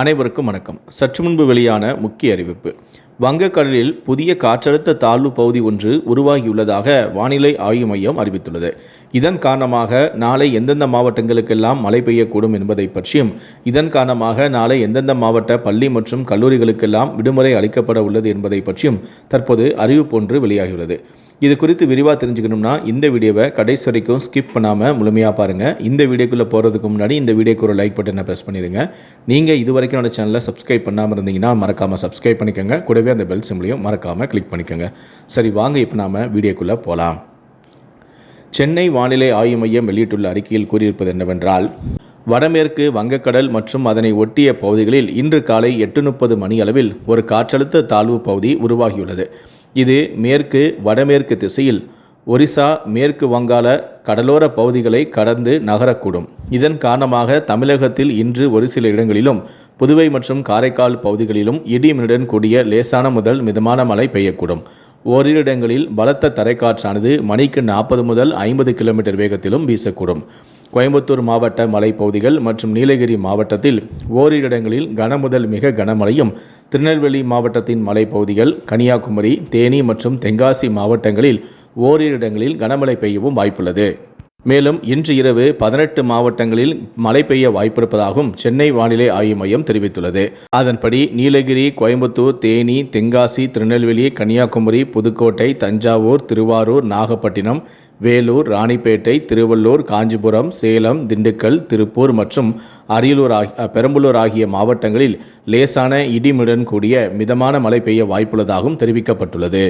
அனைவருக்கும் வணக்கம். சற்று முன்பு வெளியான முக்கிய அறிவிப்பு. வங்கக்கடலில் புதிய காற்றழுத்த தாழ்வு பகுதி ஒன்று உருவாகியுள்ளதாக வானிலை ஆய்வு மையம் அறிவித்துள்ளது. இதன் காரணமாக நாளை எந்தெந்த மாவட்டங்களுக்கெல்லாம் மழை பெய்யக்கூடும் என்பதை பற்றியும் இதன் காரணமாக நாளை எந்தெந்த மாவட்ட பள்ளி மற்றும் கல்லூரிகளுக்கெல்லாம் விடுமுறை அளிக்கப்பட உள்ளது என்பதை பற்றியும் தற்போது அறிவிப்பு ஒன்று வெளியாகியுள்ளது. இது குறித்து விரிவாக தெரிஞ்சுக்கணும்னா இந்த வீடியோவை கடைசி வரைக்கும் ஸ்கிப் பண்ணாமல் முழுமையாக பாருங்கள் இந்த வீடியோக்குள்ளே போகிறதுக்கு முன்னாடி இந்த வீடியோக்கு ஒரு லைக் பட்டனை ப்ரெஸ் பண்ணிடுங்க. நீங்கள் இது வரைக்கும் என்னோட சேனலை சப்ஸ்கிரைப் பண்ணாமல் இருந்தீங்கன்னா மறக்காமல் சப்ஸ்கிரைப் பண்ணிக்கோங்க. கூடவே அந்த பெல் சிம்லையும் மறக்காமல் கிளிக் பண்ணிக்கோங்க. சரி வாங்க இப்போ நாம் வீடியோக்குள்ளே போகலாம் சென்னை வானிலை ஆய்வு மையம் வெளியிட்டுள்ள அறிக்கையில் கூறியிருப்பது என்னவென்றால் வடமேற்கு வங்கக்கடல் மற்றும் அதனை ஒட்டிய பகுதிகளில் இன்று காலை எட்டு முப்பது மணி அளவில் ஒரு காற்றழுத்த தாழ்வு பகுதி உருவாகியுள்ளது. இது மேற்கு வடமேற்கு திசையில் ஒரிசா மேற்கு வங்காள கடலோர பகுதிகளை கடந்து நகரக்கூடும். இதன் காரணமாக தமிழகத்தில் இன்று ஒரு சில இடங்களிலும் புதுவை மற்றும் காரைக்கால் பகுதிகளிலும் இடிமின்னுடன் கூடிய லேசான முதல் மிதமான மழை பெய்யக்கூடும். ஓரிரு இடங்களில் பலத்த தரைக்காற்றானது மணிக்கு நாற்பது முதல் ஐம்பது கிலோமீட்டர் வேகத்திலும் வீசக்கூடும். கோயம்புத்தூர் மாவட்ட மலைப்பகுதிகள் மற்றும் நீலகிரி மாவட்டத்தில் ஓரிரு இடங்களில் கனமுதல் மிக கனமழையும் திருநெல்வேலி மாவட்டத்தின் மலைப்பகுதிகள் கன்னியாகுமரி தேனி மற்றும் தென்காசி மாவட்டங்களில் ஓரிரு இடங்களில் கனமழை பெய்யவும் வாய்ப்புள்ளது. மேலும் இன்று இரவு பதினெட்டு மாவட்டங்களில் மழை பெய்ய வாய்ப்பிருப்பதாகவும் சென்னை வானிலை ஆய்வு மையம் தெரிவித்துள்ளது. அதன்படி நீலகிரி கோயம்புத்தூர் தேனி தென்காசி திருநெல்வேலி கன்னியாகுமரி புதுக்கோட்டை தஞ்சாவூர் திருவாரூர் நாகப்பட்டினம் வேலூர் ராணிப்பேட்டை திருவள்ளூர் காஞ்சிபுரம் சேலம் திண்டுக்கல் திருப்பூர் மற்றும் அரியலூர் ஆகிய பெரம்பலூர் ஆகிய மாவட்டங்களில் லேசான இடிமுடன் கூடிய மிதமான மழை பெய்ய வாய்ப்புள்ளதாகவும் தெரிவிக்கப்பட்டுள்ளது.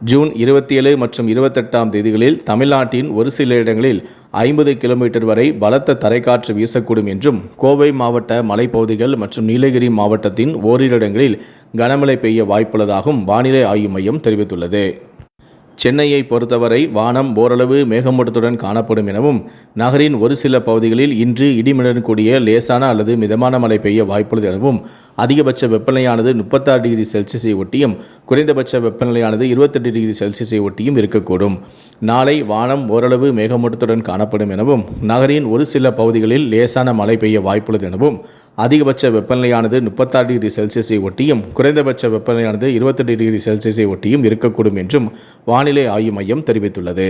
ஜூன் இருபத்தி ஏழு மற்றும் இருபத்தெட்டாம் தேதிகளில் தமிழ்நாட்டின் ஒரு சில இடங்களில் ஐம்பது கிலோமீட்டர் வரை பலத்த தரைக்காற்று வீசக்கூடும் என்றும் கோவை மாவட்ட மலைப்பகுதிகள் மற்றும் நீலகிரி மாவட்டத்தின் ஓரிரு இடங்களில் கனமழை பெய்ய வாய்ப்புள்ளதாகவும் வானிலை ஆய்வு மையம் தெரிவித்துள்ளது. சென்னையை பொறுத்தவரை வானம் ஓரளவு மேகமூட்டத்துடன் காணப்படும் எனவும் நகரின் ஒரு சில பகுதிகளில் இன்று இடிமிடன் கூடிய லேசான அல்லது மிதமான மழை பெய்ய வாய்ப்புள்ளது எனவும் அதிகபட்ச வெப்பநிலையானது முப்பத்தாறு டிகிரி செல்சியஸை ஒட்டியும் குறைந்தபட்ச வெப்பநிலையானது இருபத்தெட்டு டிகிரி செல்சியஸை ஒட்டியும் இருக்கக்கூடும். நாளை வானம் ஓரளவு மேகமூட்டத்துடன் காணப்படும் எனவும் நகரின் ஒரு சில பகுதிகளில் லேசான மழை பெய்ய வாய்ப்புள்ளது எனவும் அதிகபட்ச வெப்பநிலையானது முப்பத்தாறு டிகிரி செல்சியஸை ஒட்டியும் குறைந்தபட்ச வெப்பநிலையானது இருபத்தெட்டு டிகிரி செல்சியஸை ஒட்டியும் இருக்கக்கூடும் என்றும் வானிலை ஆய்வு மையம் தெரிவித்துள்ளது.